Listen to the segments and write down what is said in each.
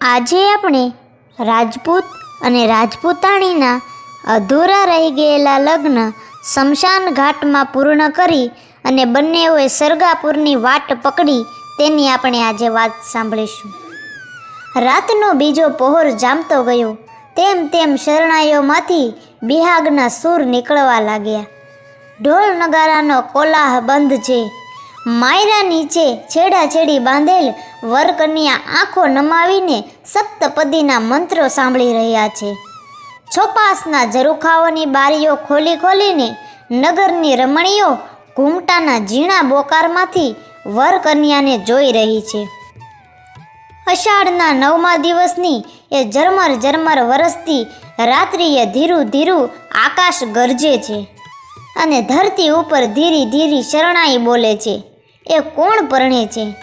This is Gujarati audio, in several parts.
આજે આપણે રાજપૂત અને રાજપૂતાણીના અધૂરા રહી ગયેલા લગ્ન શમશાન ઘાટમાં પૂર્ણ કરી અને બંનેઓએ સરગાપુરની વાટ પકડી તેની આપણે આજે વાત સાંભળીશું. રાતનો બીજો પહોર જામતો ગયો. તેમ તેમ શરણાઈઓમાંથી બિહાગના સૂર નીકળવા લાગ્યા. ઢોલ નગારાનો કોલાહ બંધ છે. માયરા નીચે છેડાછેડી બાંધેલ વરકન્યા આંખો નમાવીને સપ્તપદીના મંત્રો સાંભળી રહ્યા છે. છોપાસના ઝરૂખાઓની બારીઓ ખોલી ખોલીને નગરની રમણીઓ ઘૂમટાના ઝીણા બોકારમાંથી વરકન્યાને જોઈ રહી છે. અષાઢના નવમા દિવસની એ ઝરમર ઝરમર વરસતી રાત્રિએ ધીરું ધીરું આકાશ ગરજે છે અને ધરતી ઉપર ધીરી ધીરી શરણાઈ બોલે છે. એ કોણ પરણે છે?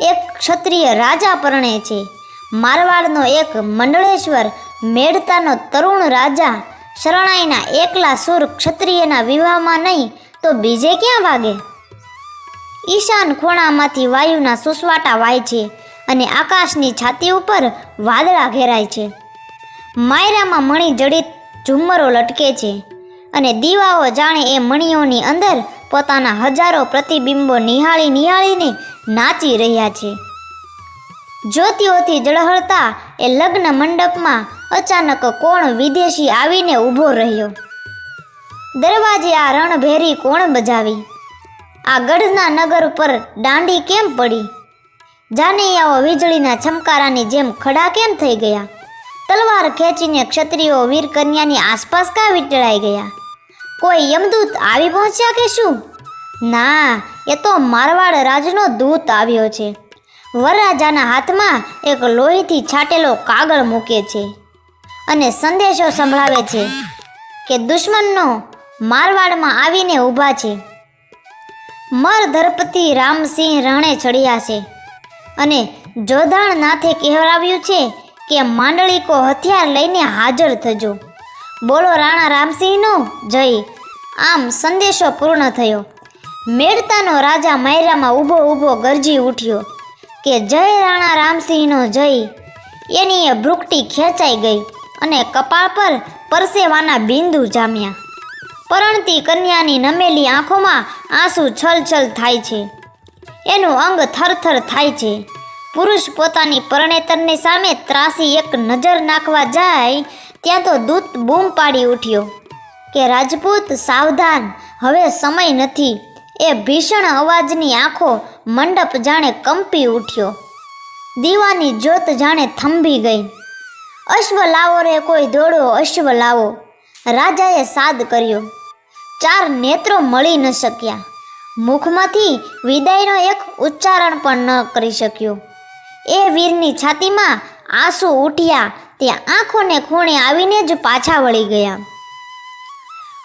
એક ક્ષત્રિય રાજા પરણે છે. મારવાડનો એક મંડળેશ્વર મેળતાનો તરુણ રાજા, શરણાઈના એકલા સુર ક્ષત્રિયના વિવાહમાં નહીં, તો બીજે ક્યાં વાગે? ઈશાન ખૂણામાંથી વાયુના સુસવાટા વાય છે અને આકાશની છાતી ઉપર વાદળા ઘેરાય છે. માયરામાં મણી જડિત ઝુમ્મરો લટકે છે અને દીવાઓ જાણે એ મણીઓની અંદર પોતાના હજારો પ્રતિબિંબો નિહાળી નિહાળીને નાચી રહ્યા છે. જ્યોતિઓથી જળહળતા એ લગ્ન મંડપમાં અચાનક કોણ વિદેશી આવીને ઊભો રહ્યો. દરવાજે આ રણભેરી કોણ બજાવી? આ ગઢના નગર પર દાંડી કેમ પડી? જાનૈયાઓ વીજળીના છમકારાની જેમ ખડા કેમ થઈ ગયા? તલવાર ખેંચીને ક્ષત્રિયો વીર કન્યાની આસપાસ કા વીંટળાઈ ગયા? કોઈ યમદૂત આવી પહોંચ્યા કે શું? ના, એ તો મારવાડ રાજનો દૂત આવ્યો છે. વરરાજાના હાથમાં એક લોહીથી છાટેલો કાગળ મૂકે છે અને સંદેશો સંભળાવે છે કે દુશ્મનનો મારવાડમાં આવીને ઊભા છે. મર ધરપતિ રામસિંહ રણે ચડ્યા છે અને જોધાણ નાથે કહેવડાવ્યું છે કે માંડળીકો હથિયાર લઈને હાજર થજો. બોલો રાણા રામસિંહનો, જય આમ સંદેશો પૂર્ણ થયો. મેળતાનો રાજા માયરામાં ઊભો ઊભો ગરજી ઉઠ્યો કે જય રાણા રામસિંહનો જય. એની ભ્રુકટી ખેંચાઈ ગઈ અને કપાળ પર પરસેવાના બિંદુ જામ્યા. પરણતી કન્યાની નમેલી આંખોમાં આંસુ છલછલ થાય છે. એનું અંગ થરથર થાય છે. પુરુષ પોતાની પરણેતરની સામે ત્રાસી એક નજર નાખવા જાય ત્યાં તો દૂત બૂમ પાડી ઉઠ્યો. કે રાજપૂત સાવધાન, હવે સમય નથી. એ ભીષણ અવાજની આંખો મંડપ જાણે કંપી ઉઠ્યો. દીવાની જ્યોત જાણે થંભી ગઈ. અશ્વ લાવો રે કોઈ દોડો અશ્વ લાવો. રાજાએ સાદ કર્યો. ચાર નેત્રો મળી ન શક્યા. મુખમાંથી વિદાયનો એક ઉચ્ચારણ પણ ન કરી શક્યો. એ વીરની છાતીમાં આંસુ ઉઠ્યા, તે આંખોને ખૂણે આવીને જ પાછા વળી ગયા.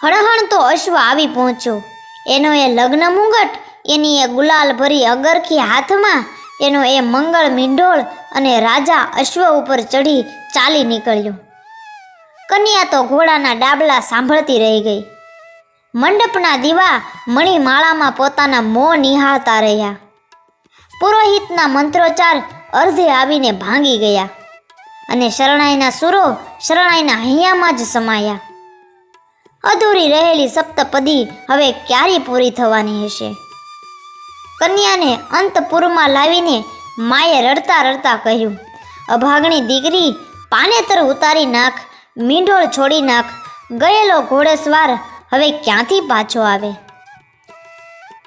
હણહણ તો અશ્વ આવી પહોંચ્યો. એનો એ લગ્ન મુંગટ, એની એ ગુલાલ ભરી અગરખી હાથમાં, એનો એ મંગળ મીંઢોળ અને રાજા અશ્વ ઉપર ચઢી ચાલી નીકળ્યો. કન્યા તો ઘોડાના ડાબલા સાંભળતી રહી ગઈ. મંડપના દીવા મણિમાળામાં પોતાના મોં નિહાળતા રહ્યા. પુરોહિતના મંત્રોચ્ચાર અર્ધે આવીને ભાંગી ગયા અને શરણાઈના સુરો શરણાઈના હૈયામાં જ સમાયા. અધૂરી રહેલી સપ્તપદી હવે ક્યારે પૂરી થવાની હશે? કન્યાને અંતપુરમાં લાવીને માએ રડતા રડતા કહ્યું, અભાગણી દીકરી પાનેતર ઉતારી નાખ, મીંઢોળ છોડી નાખ, ગયેલો ઘોડેસવાર હવે ક્યાંથી પાછો આવે?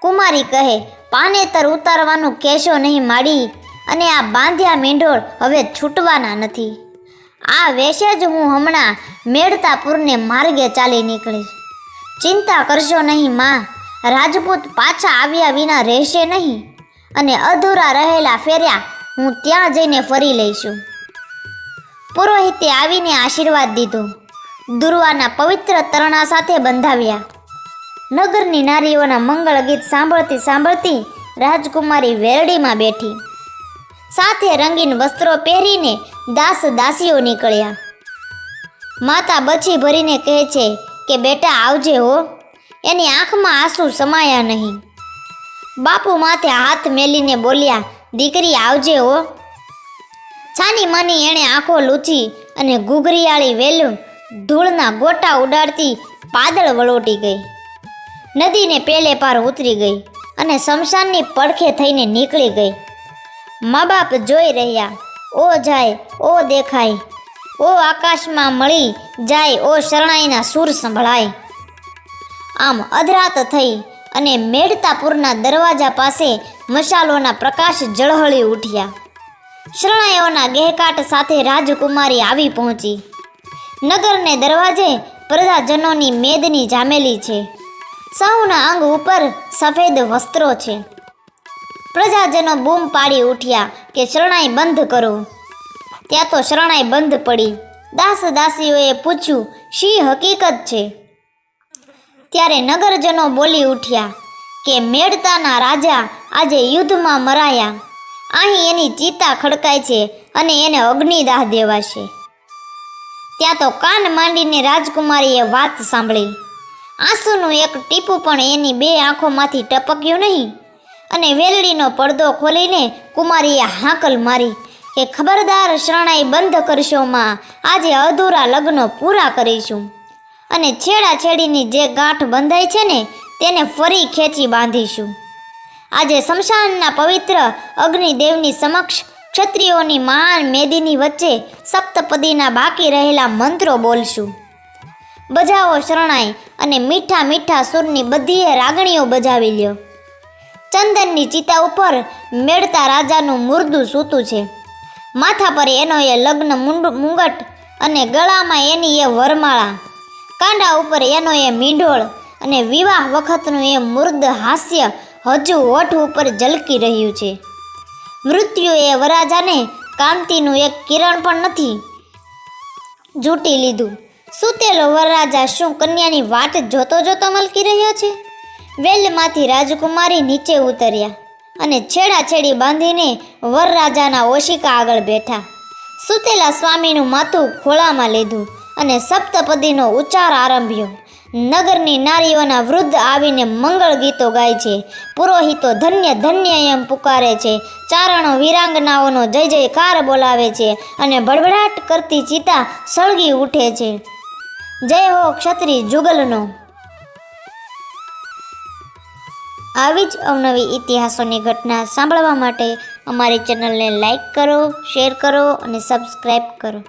કુમારી કહે પાનેતર ઉતારવાનું કહેશો નહીં માડી, અને આ બાંધ્યા મીંઢોળ હવે છૂટવાના નથી. આ વેશે જ હું હમણાં મેળતાપુરને માર્ગે ચાલી નીકળી. ચિંતા કરશો નહીં, માં. રાજપૂત પાછા આવ્યા વિના રહેશે નહીં અને અધૂરા રહેલા ફેર્યા હું ત્યાં જઈને ફરી લઈશું. પુરોહિતે આવીને આશીર્વાદ દીધો. દુર્વાના પવિત્ર તરણા સાથે બંધાવ્યા. નગરની નારીઓના મંગળ ગીત સાંભળતી સાંભળતી રાજકુમારી વેરડીમાં બેઠી. સાથે રંગીન વસ્ત્રો પહેરીને દાસ દાસીઓ નીકળ્યા. માતા બછી ભરીને કહે છે કે, બેટા, આવજે હો. એની આંખમાં આંસુ સમાયા નહીં. બાપુ માથે હાથ મેલીને બોલ્યા, દીકરી, આવજે હો. છાની માની એણે આંખો લૂછી અને ઘૂઘરીયાળી વેલું ધૂળના ગોટા ઉડાડતી પાદળ વળોટી ગઈ. નદીને પેલે પાર ઉતરી ગઈ અને શમશાનની પડખે થઈને નીકળી ગઈ. મા બાપ જોઈ રહ્યા, ઓ જાય, ઓ દેખાય ઓ આકાશમાં મળી જાય ઓ શરણાઈના સૂર સંભળાય. આમ અધરાત થઈ અને મેળતાપુરના દરવાજા પાસે મશાલોના પ્રકાશ જળહળી ઉઠ્યા. શરણાઈઓના ગહેકાટ સાથે રાજકુમારી આવી પહોંચી. નગરને દરવાજે પ્રજાજનોની મેદની જામેલી છે. સૌના અંગ ઉપર સફેદ વસ્ત્રો છે. પ્રજાજનો બૂમ પાડી ઉઠ્યા કે શરણાઈ બંધ કરો. ત્યાં તો શરણાઈ બંધ પડી. દાસ દાસીઓએ પૂછ્યું, શી હકીકત છે? ત્યારે નગરજનો બોલી ઉઠ્યા કે મેળતાના રાજા આજે યુદ્ધમાં મરાયા. અહીં એની ચિતા ખડકાય છે અને એને અગ્નિદાહ દેવાશે. ત્યાં તો કાન માંડીને રાજકુમારીએ વાત સાંભળી. આંસુનું એક ટીપું પણ એની બે આંખોમાંથી ટપક્યું નહીં અને વેલડીનો પડદો ખોલીને કુમારીએ હાંકલ મારી કે ખબરદાર શરણાઈ બંધ કરશોમાં આજે અધૂરા લગ્નો પૂરા કરીશું. અને છેડા છેડીની જે ગાંઠ બંધાઈ છે ને, તેને ફરી ખેંચી બાંધીશું. આજે શમશાનના પવિત્ર અગ્નિદેવની સમક્ષ ક્ષત્રિયોની મહાન મેદીની વચ્ચે સપ્તપદીના બાકી રહેલા મંત્રો બોલશું. બજાવો શરણાઈ અને મીઠા મીઠા સુરની બધીએ રાગણીઓ બજાવી લ્યો. ચંદનની ચિતા ઉપર મેળતા રાજાનું મુર્દું સૂતું છે. માથા પર એનો એ લગ્ન મુંગટ અને ગળામાં એની એ વરમાળા. કાંડા ઉપર એનો એ મીંઢોળ અને વિવાહ વખતનું એ મૃદ હાસ્ય હજુ હોઠ ઉપર ઝલકી રહ્યું છે. મૃત્યુ એ વરાજાને કાંતિનું એક કિરણ પણ નથી. જૂટી લીધું. સૂતેલો વરરાજા શું કન્યાની વાટ જોતો જોતો મલકી રહ્યો છે? વેલમાંથી રાજકુમારી નીચે ઉતર્યા. અને છેડાછેડી બાંધીને વરરાજાના ઓશિકા આગળ બેઠા. સુતેલા સ્વામીનું માથું ખોળામાં લીધું અને સપ્તપદીનો ઉચ્ચાર આરંભ્યો. નગરની નારીઓના વૃદ્ધ આવીને મંગળ ગીતો ગાય છે. પુરોહિતો ધન્ય ધન્ય એમ પુકારે છે. ચારણો વીરાંગનાઓનો જય જયકાર બોલાવે છે અને ભડભડાટ કરતી ચિતા સળગી ઉઠે છે. જય હો ક્ષત્રિય જુગલનો. આવી જ અવનવી ઇતિહાસોની ઘટના સાંભળવા માટે અમારી ચેનલને લાઈક કરો, શેર કરો અને સબસ્ક્રાઈબ કરો.